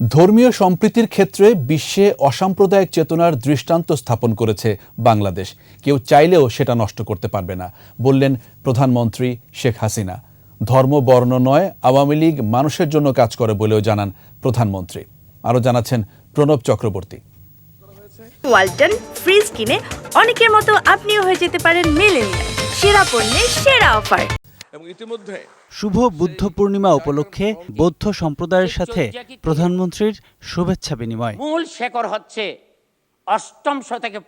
ধর্মীয় সম্প্রীতির ক্ষেত্রে বিশ্বে অসাম্প্রদায়িক চেতনার দৃষ্টান্ত স্থাপন করেছে বাংলাদেশ। কেউ চাইলেও সেটা নষ্ট করতে পারবে না, বললেন প্রধানমন্ত্রী শেখ হাসিনা। ধর্ম, বর্ণ নয়, আওয়ামী লীগ মানুষের জন্য কাজ করে বলেও জানান প্রধানমন্ত্রী। আরও জানাচ্ছেন প্রণব চক্রবর্তী। ওয়ালটন ফ্রিজ কিনে অনেকের মতো আপনিও হয়ে যেতে পারেন মেলেনিয়া সেরা পণ্যের সেরা অফার। এবং ইতিমধ্যে শুভ বুদ্ধ পূর্ণিমা উপলক্ষে বৌদ্ধ সম্প্রদায়ের সাথে প্রধানমন্ত্রীর শুভেচ্ছা বিনিময়। মূল শেকড় হচ্ছে অষ্টম শতকে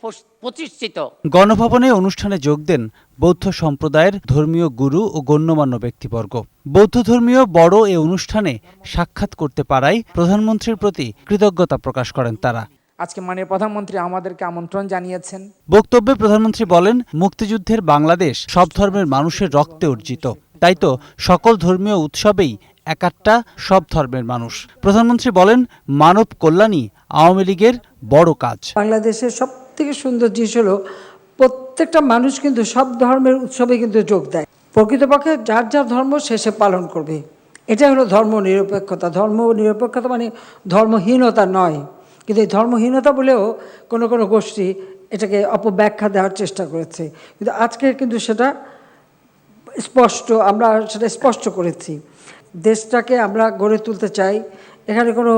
প্রতিষ্ঠিত। গণভবনে অনুষ্ঠানে যোগ দেন বৌদ্ধ সম্প্রদায়ের ধর্মীয় গুরু ও গণ্যমান্য ব্যক্তিবর্গ। বৌদ্ধ ধর্মীয় বড় এ অনুষ্ঠানে সাক্ষাৎ করতে পারায় প্রধানমন্ত্রীর প্রতি কৃতজ্ঞতা প্রকাশ করেন তারা। আজকে মাননীয় প্রধানমন্ত্রী আমাদেরকে আমন্ত্রণ জানিয়েছেন। বক্তব্যে প্রধানমন্ত্রী বলেন মুক্তিযুদ্ধের বাংলাদেশ সব ধর্মের মানুষের রক্তে অর্জিত। তাই তো সকল ধর্মীয় উৎসবেই একাট্টা সব ধর্মের মানুষ। প্রধানমন্ত্রী বলেন মানব কল্যাণই আওয়ামী লীগের বড় কাজ। বাংলাদেশের সব থেকে সুন্দর জিনিস হলো প্রত্যেকটা মানুষ কিন্তু সব ধর্মের উৎসবে কিন্তু যোগ দেয়। প্রকৃতপক্ষে যার যার ধর্ম শেষে পালন করবে। এটা হলো ধর্ম নিরপেক্ষতা ধর্ম নিরপেক্ষতা মানে ধর্মহীনতা নয়। কিন্তু এই ধর্মহীনতা বলেও কোনো কোনো গোষ্ঠী এটাকে অপব্যাখ্যা দেওয়ার চেষ্টা করেছে। কিন্তু আজকে কিন্তু সেটা স্পষ্ট, আমরা সেটা স্পষ্ট করেছি। দেশটাকে আমরা গড়ে তুলতে চাই। এখানে কোনো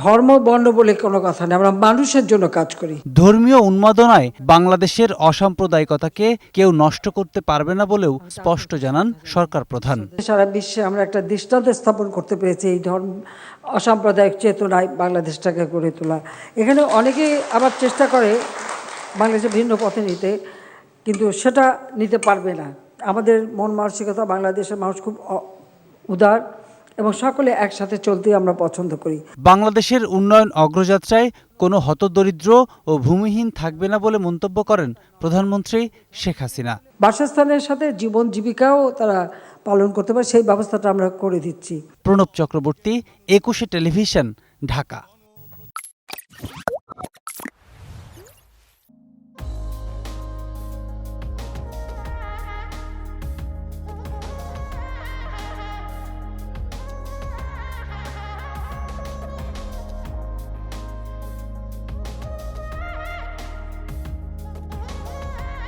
ধর্ম বর্ণ বলে কোনো কথা নেই। আমরা মানুষের জন্য কাজ করি। ধর্মীয় উন্মাদনায় বাংলাদেশের অসাম্প্রদায়িকতাকে কেউ নষ্ট করতে পারবে না বলেও স্পষ্ট জানান সরকার প্রধান। সারা বিশ্বে আমরা একটা দৃষ্টান্ত স্থাপন করতে পেরেছি এই ধর্ম অসাম্প্রদায়িক চেতনায় বাংলাদেশটাকে গড়ে তোলা। এখানে অনেকেই আবার চেষ্টা করে বাংলাদেশের ভিন্ন পথে নিতে কিন্তু সেটা নিতে পারবে না। আমাদের মন মানসিকতা বাংলাদেশের মানুষ খুব উদার। এবং সকলে একসাথে চলতে আমরা পছন্দ করি। বাংলাদেশের উন্নয়ন অগ্রযাত্রায় কোনো হতদরিদ্র ও ভূমিহীন থাকবে না বলে মন্তব্য করেন প্রধানমন্ত্রী শেখ হাসিনা। বাসস্থানের সাথে জীবন জীবিকাও তারা পালন করতে পারে সেই ব্যবস্থাটা আমরা করে দিচ্ছি। প্রণব চক্রবর্তী একুশে টেলিভিশন ঢাকা।